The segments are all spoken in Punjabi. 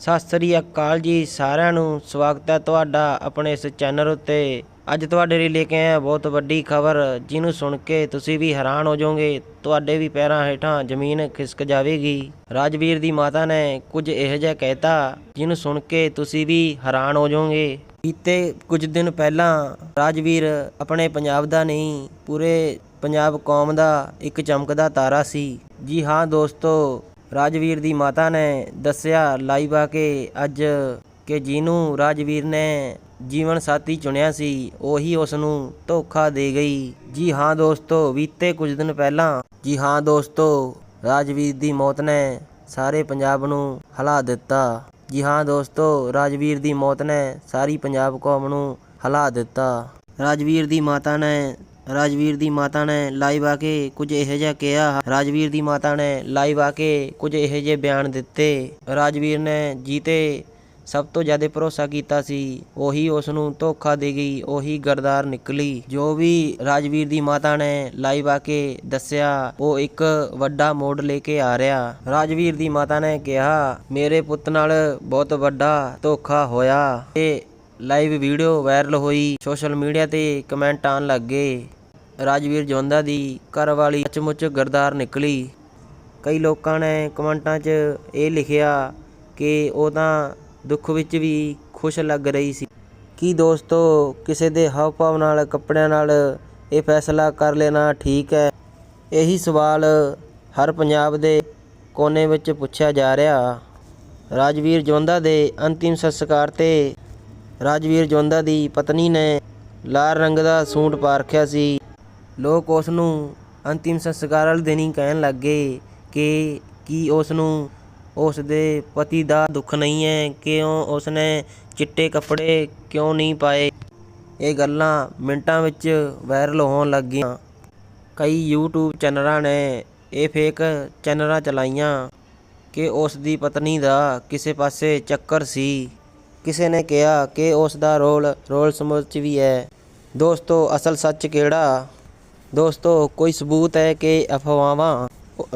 ਸਤਿ ਸ੍ਰੀ ਅਕਾਲ ਜੀ ਸਾਰਿਆਂ ਨੂੰ ਸਵਾਗਤ ਹੈ ਤੁਹਾਡਾ ਆਪਣੇ ਇਸ ਚੈਨਲ ਉੱਤੇ। ਅੱਜ ਤੁਹਾਡੇ ਲਈ ਲੈ ਕੇ ਆਇਆ ਬਹੁਤ ਵੱਡੀ ਖਬਰ, ਜਿਹਨੂੰ ਸੁਣ ਕੇ ਤੁਸੀਂ ਵੀ ਹੈਰਾਨ ਹੋ ਜਾਓਗੇ। ਤੁਹਾਡੇ ਵੀ ਪੈਰਾਂ ਹੇਠਾਂ ਜ਼ਮੀਨ ਖਿਸਕ ਜਾਵੇਗੀ। ਰਾਜਵੀਰ ਦੀ ਮਾਤਾ ਨੇ ਕੁਝ ਇਹੋ ਜਿਹਾ ਕਹਿਤਾ, ਜਿਹਨੂੰ ਸੁਣ ਕੇ ਤੁਸੀਂ ਵੀ ਹੈਰਾਨ ਹੋ ਜਾਓਗੇ। ਬੀਤੇ ਕੁਝ ਦਿਨ ਪਹਿਲਾਂ ਰਾਜਵੀਰ ਆਪਣੇ ਪੰਜਾਬ ਦਾ ਨਹੀਂ, ਪੂਰੇ ਪੰਜਾਬ ਕੌਮ ਦਾ ਇੱਕ ਚਮਕਦਾ ਤਾਰਾ ਸੀ। ਜੀ ਹਾਂ ਦੋਸਤੋ ਰਾਜਵੀਰ ਦੀ ਮਾਤਾ ਨੇ ਦੱਸਿਆ, ਲਾਈਵ ਆ ਕੇ ਅੱਜ ਕਿ ਜਿਹਨੂੰ ਰਾਜਵੀਰ ਨੇ ਜੀਵਨ ਸਾਥੀ ਚੁਣਿਆ ਸੀ, ਉਹੀ ਉਸ ਨੂੰ ਧੋਖਾ ਦੇ ਗਈ। ਜੀ ਹਾਂ ਦੋਸਤੋ, ਬੀਤੇ ਕੁਝ ਦਿਨ ਪਹਿਲਾਂ ਜੀ ਹਾਂ ਦੋਸਤੋ, ਰਾਜਵੀਰ ਦੀ ਮੌਤ ਨੇ ਸਾਰੇ ਪੰਜਾਬ ਨੂੰ ਹਿਲਾ ਦਿੱਤਾ। ਜੀ ਹਾਂ ਦੋਸਤੋ, ਰਾਜਵੀਰ ਦੀ ਮੌਤ ਨੇ ਸਾਰੀ ਪੰਜਾਬ ਕੌਮ ਨੂੰ ਹਲਾ ਦਿੱਤਾ। ਰਾਜਵੀਰ ਦੀ ਮਾਤਾ ਨੇ ਰਾਜਵੀਰ ਦੀ ਮਾਤਾ ਨੇ ਲਾਈਵ ਆ ਕੇ ਕੁਝ ਇਹੋ ਜਿਹਾ ਕਿਹਾ। ਰਾਜਵੀਰ ਦੀ ਮਾਤਾ ਨੇ ਲਾਈਵ ਆ ਕੇ ਕੁਝ ਇਹੋ ਜਿਹੇ ਬਿਆਨ ਦਿੱਤੇ। ਰਾਜਵੀਰ ਨੇ ਜੀਤੇ ਸਭ ਤੋਂ ਜ਼ਿਆਦਾ ਭਰੋਸਾ ਕੀਤਾ ਸੀ। ਉਹੀ ਉਸ ਨੂੰ ਧੋਖਾ ਦੇ ਗਈ, ਉਹੀ ਗਰਦਾਰ ਨਿਕਲੀ। ਜੋ ਵੀ ਰਾਜਵੀਰ ਦੀ ਮਾਤਾ ਨੇ ਲਾਈਵ ਆ ਕੇ ਦੱਸਿਆ, ਉਹ ਇੱਕ ਵੱਡਾ ਮੋੜ ਲੈ ਕੇ ਆ ਰਿਹਾ। ਰਾਜਵੀਰ ਦੀ ਮਾਤਾ ਨੇ ਕਿਹਾ, ਮੇਰੇ ਪੁੱਤ ਨਾਲ ਬਹੁਤ ਵੱਡਾ ਧੋਖਾ ਹੋਇਆ। ਇਹ ਲਾਈਵ ਵੀਡੀਓ ਵਾਇਰਲ ਹੋਈ। ਸੋਸ਼ਲ ਮੀਡੀਆ ਤੇ ਕਮੈਂਟ ਆਉਣ ਲੱਗੇ ਰਾਜਵੀਰ ਜਵੰਦਾ ਦੀ ਘਰ ਵਾਲੀ ਗਰਦਾਰ ਨਿਕਲੀ। ਕਈ ਲੋਕਾਂ ਨੇ ਕਮੈਂਟਾਂ 'ਚ ਇਹ ਲਿਖਿਆ ਕਿ ਉਹ ਤਾਂ ਦੁੱਖ ਵਿੱਚ ਵੀ ਖੁਸ਼ ਲੱਗ ਰਹੀ ਸੀ। ਕੀ ਦੋਸਤੋ, ਕਿਸੇ ਦੇ ਹਾਵ ਭਾਵ ਨਾਲ, ਕੱਪੜਿਆਂ ਨਾਲ ਇਹ ਫੈਸਲਾ ਕਰ ਲੈਣਾ ਠੀਕ ਹੈ? ਇਹੀ ਸਵਾਲ ਹਰ ਪੰਜਾਬ ਦੇ ਕੋਨੇ ਵਿੱਚ ਪੁੱਛਿਆ ਜਾ ਰਿਹਾ। ਰਾਜਵੀਰ ਜਵੰਦਾ ਦੇ ਅੰਤਿਮ ਸੰਸਕਾਰ ਤੇ ਰਾਜਵੀਰ ਜਵੰਦਾ ਦੀ ਪਤਨੀ ਨੇ ਲਾਲ ਰੰਗ ਦਾ ਸੂਟ ਪਾ ਰੱਖਿਆ ਸੀ। ਲੋਕ ਉਸ ਨੂੰ ਅੰਤਿਮ ਸੰਸਕਾਰ ਵਾਲੇ ਦਿਨ ਹੀ ਕਹਿਣ ਲੱਗੇ ਕਿ ਕੀ ਉਸ ਨੂੰ ਉਸ ਦੇ ਪਤੀ ਦਾ ਦੁੱਖ ਨਹੀਂ ਹੈ, ਕਿਉਂ ਉਸ ਨੇ ਚਿੱਟੇ ਕੱਪੜੇ ਕਿਉਂ ਨਹੀਂ ਪਾਏ? ਇਹ ਗੱਲਾਂ ਮਿੰਟਾਂ ਵਿੱਚ ਵਾਇਰਲ ਹੋਣ ਲੱਗੀਆਂ ਕਈ YouTube ਚੈਨਲਾਂ ਨੇ ਇਹ ਫੇਕ ਚੈਨਲਾਂ ਚਲਾਈਆਂ ਕਿ ਉਸ ਦੀ ਪਤਨੀ ਦਾ ਕਿਸੇ ਪਾਸੇ ਚੱਕਰ ਸੀ। ਕਿਸੇ ਨੇ ਕਿਹਾ ਕਿ ਉਸ ਦਾ ਰੋਲ ਰੋਲ ਵਿੱਚ ਵੀ ਹੈ। ਦੋਸਤੋ, ਅਸਲ ਸੱਚ ਕਿਹੜਾ? ਦੋਸਤੋ, ਕੋਈ ਸਬੂਤ ਹੈ ਕਿ ਅਫਵਾਹਾਂ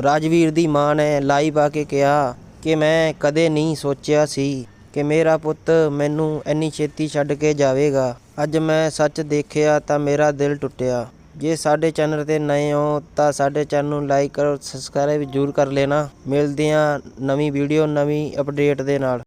ਰਾਜਵੀਰ ਦੀ ਮਾਂ ਨੇ ਲਾਈਵ ਆ ਕੇ ਕਿਹਾ ਕਿ ਮੈਂ ਕਦੇ ਨਹੀਂ ਸੋਚਿਆ ਸੀ ਕਿ ਮੇਰਾ ਪੁੱਤ ਮੈਨੂੰ ਇੰਨੀ ਛੇਤੀ ਛੱਡ ਕੇ ਜਾਵੇਗਾ। ਅੱਜ ਮੈਂ ਸੱਚ ਦੇਖਿਆ ਤਾਂ ਮੇਰਾ ਦਿਲ ਟੁੱਟਿਆ। ਜੇ ਸਾਡੇ ਚੈਨਲ ਤੇ ਨਏ ਹੋ ਤਾਂ ਸਾਡੇ ਚੈਨਲ ਨੂੰ ਲਾਈਕ ਕਰੋ ਸਬਸਕ੍ਰਾਈਬ ਜ਼ਰੂਰ ਕਰ ਲੈਣਾ। ਮਿਲਦੇ ਹਾਂ ਨਵੀਂ ਵੀਡੀਓ, ਨਵੀਂ ਅਪਡੇਟ ਦੇ ਨਾਲ।